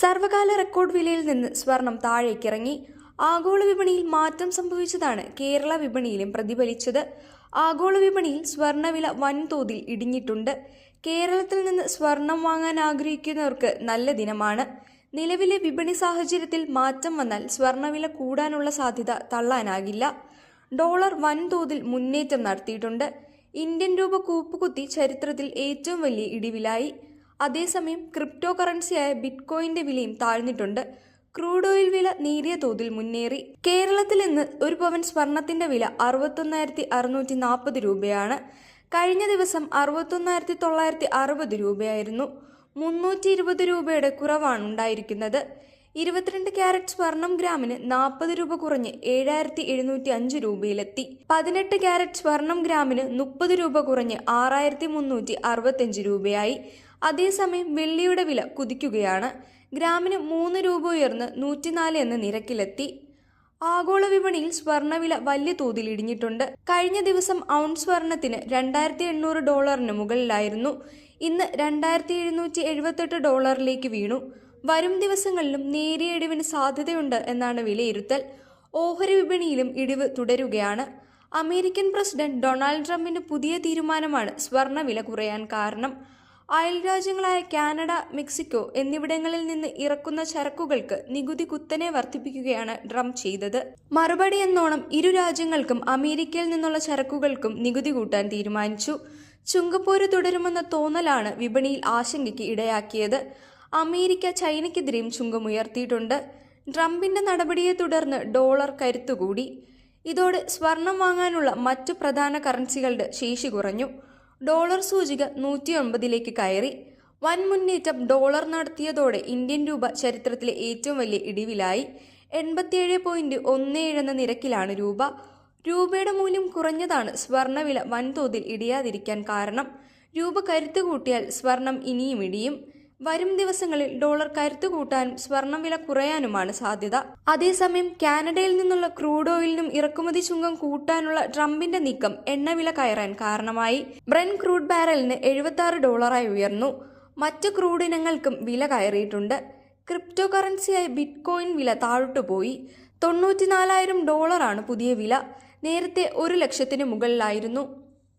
സർവകാല record വിലയിൽ നിന്ന് സ്വർണം താഴേക്കിറങ്ങി. ആഗോള വിപണിയിൽ മാറ്റം സംഭവിച്ചതാണ് കേരള വിപണിയിലും പ്രതിഫലിച്ചത്. ആഗോള വിപണിയിൽ സ്വർണവില വൻതോതിൽ ഇടിഞ്ഞിട്ടുണ്ട്. കേരളത്തിൽ നിന്ന് സ്വർണം വാങ്ങാൻ ആഗ്രഹിക്കുന്നവർക്ക് നല്ല ദിനമാണ്. നിലവിലെ വിപണി സാഹചര്യത്തിൽ മാറ്റം വന്നാൽ സ്വർണവില കൂടാനുള്ള സാധ്യത തള്ളാനാകില്ല. ഡോളർ വൻതോതിൽ മുന്നേറ്റം നടത്തിയിട്ടുണ്ട്. ഇന്ത്യൻ രൂപ കൂപ്പുകുത്തി ചരിത്രത്തിൽ ഏറ്റവും വലിയ ഇടിവിലായി. അതേസമയം ക്രിപ്റ്റോ കറൻസിയായ ബിറ്റ്കോയിന്റെ വിലയും താഴ്ന്നിട്ടുണ്ട്. ക്രൂഡ് ഓയിൽ വില നേരിയ തോതിൽ മുന്നേറി. കേരളത്തിൽ ഇന്ന് ഒരു പവൻ സ്വർണത്തിന്റെ വില അറുപത്തൊന്നായിരത്തി അറുന്നൂറ്റി നാൽപ്പത് രൂപയാണ്. കഴിഞ്ഞ ദിവസം അറുപത്തൊന്നായിരത്തി തൊള്ളായിരത്തി അറുപത് രൂപയായിരുന്നു. മുന്നൂറ്റി ഇരുപത് രൂപയുടെ കുറവാണ് ഉണ്ടായിരിക്കുന്നത്. ഇരുപത്തിരണ്ട് ക്യാരറ്റ് സ്വർണം ഗ്രാമിന് നാൽപ്പത് രൂപ കുറഞ്ഞ് ഏഴായിരത്തി എഴുന്നൂറ്റി അഞ്ച് രൂപയിലെത്തി. പതിനെട്ട് ക്യാരറ്റ് സ്വർണം ഗ്രാമിന് മുപ്പത് രൂപ കുറഞ്ഞ് ആറായിരത്തി മുന്നൂറ്റി അറുപത്തഞ്ച് രൂപയായി. അതേസമയം വെള്ളിയുടെ വില കുതിക്കുകയാണ്. ഗ്രാമിന് മൂന്ന് രൂപ ഉയർന്ന് നൂറ്റിനാല് എന്ന നിരക്കിലെത്തി. ആഗോള വിപണിയിൽ സ്വർണവില വലിയ തോതിൽ ഇടിഞ്ഞിട്ടുണ്ട്. കഴിഞ്ഞ ദിവസം ഔൺസ് സ്വർണത്തിന് രണ്ടായിരത്തി എണ്ണൂറ് ഡോളറിന് മുകളിലായിരുന്നു. ഇന്ന് രണ്ടായിരത്തി എഴുന്നൂറ്റി എഴുപത്തെട്ട് ഡോളറിലേക്ക് വീണു. വരും ദിവസങ്ങളിലും നേരിയ ഇടിവിന് സാധ്യതയുണ്ട് എന്നാണ് വിലയിരുത്തൽ. ഓഹരി വിപണിയിലും ഇടിവ് തുടരുകയാണ്. അമേരിക്കൻ പ്രസിഡന്റ് ഡൊണാൾഡ് ട്രംപിന്റെ പുതിയ തീരുമാനമാണ് സ്വർണവില കുറയാൻ കാരണം. അയൽ രാജ്യങ്ങളായ കാനഡ മെക്സിക്കോ എന്നിവിടങ്ങളിൽ നിന്ന് ഇറക്കുന്ന ചരക്കുകൾക്ക് നികുതി കുത്തനെ വർദ്ധിപ്പിക്കുകയാണ് ട്രംപ് ചെയ്തത്. മറുപടി എന്നോണം ഇരു രാജ്യങ്ങൾക്കും അമേരിക്കയിൽ നിന്നുള്ള ചരക്കുകൾക്കും നികുതി കൂട്ടാൻ തീരുമാനിച്ചു. ചുങ്കപ്പോര് തുടരുമെന്ന തോന്നലാണ് വിപണിയിൽ ആശങ്കയ്ക്ക് ഇടയാക്കിയത്. അമേരിക്ക ചൈനയ്ക്കെതിരെയും ചുങ്കമുയർത്തിയിട്ടുണ്ട് ട്രംപിന്റെ നടപടിയെ തുടർന്ന് ഡോളർ കരുത്തുകൂടി. ഇതോടെ സ്വർണം വാങ്ങാനുള്ള മറ്റു പ്രധാന കറൻസികളുടെ ശേഷി കുറഞ്ഞു. ഡോളർ സൂചിക നൂറ്റി ഒൻപതിലേക്ക് കയറി. വൻ മുന്നേറ്റം ഡോളർ നടത്തിയതോടെ ഇന്ത്യൻ രൂപ ചരിത്രത്തിലെ ഏറ്റവും വലിയ ഇടിവിലായി. എൺപത്തിയേഴ് പോയിന്റ് ഒന്ന് ഏഴ് എന്ന നിരക്കിലാണ് രൂപ. രൂപയുടെ മൂല്യം കുറഞ്ഞതാണ് സ്വർണവില വൻതോതിൽ ഇടിയാതിരിക്കാൻ കാരണം. രൂപ കരുത്തുകൂട്ടിയാൽ സ്വർണം ഇനിയും ഇടിയും. വരും ദിവസങ്ങളിൽ ഡോളർ കരുത്തു കൂട്ടാനും സ്വർണം വില കുറയാനുമാണ് സാധ്യത. അതേസമയം കാനഡയിൽ നിന്നുള്ള ക്രൂഡ് ഓയിലിനും ഇറക്കുമതി ചുങ്കം കൂട്ടാനുള്ള ട്രംപിന്റെ നീക്കം എണ്ണവില കയറാൻ കാരണമായി. ബ്രെൻ ക്രൂഡ് ബാരലിന് എഴുപത്തി ഡോളറായി ഉയർന്നു. മറ്റ് ക്രൂഡ് ഇനങ്ങൾക്കും വില കയറിയിട്ടുണ്ട്. ക്രിപ്റ്റോ കറൻസിയായ ബിറ്റ്കോയിൻ വില താഴോട്ടുപോയി തൊണ്ണൂറ്റിനാലായിരം ഡോളറാണ് പുതിയ വില. നേരത്തെ ഒരു ലക്ഷത്തിന് മുകളിലായിരുന്നു.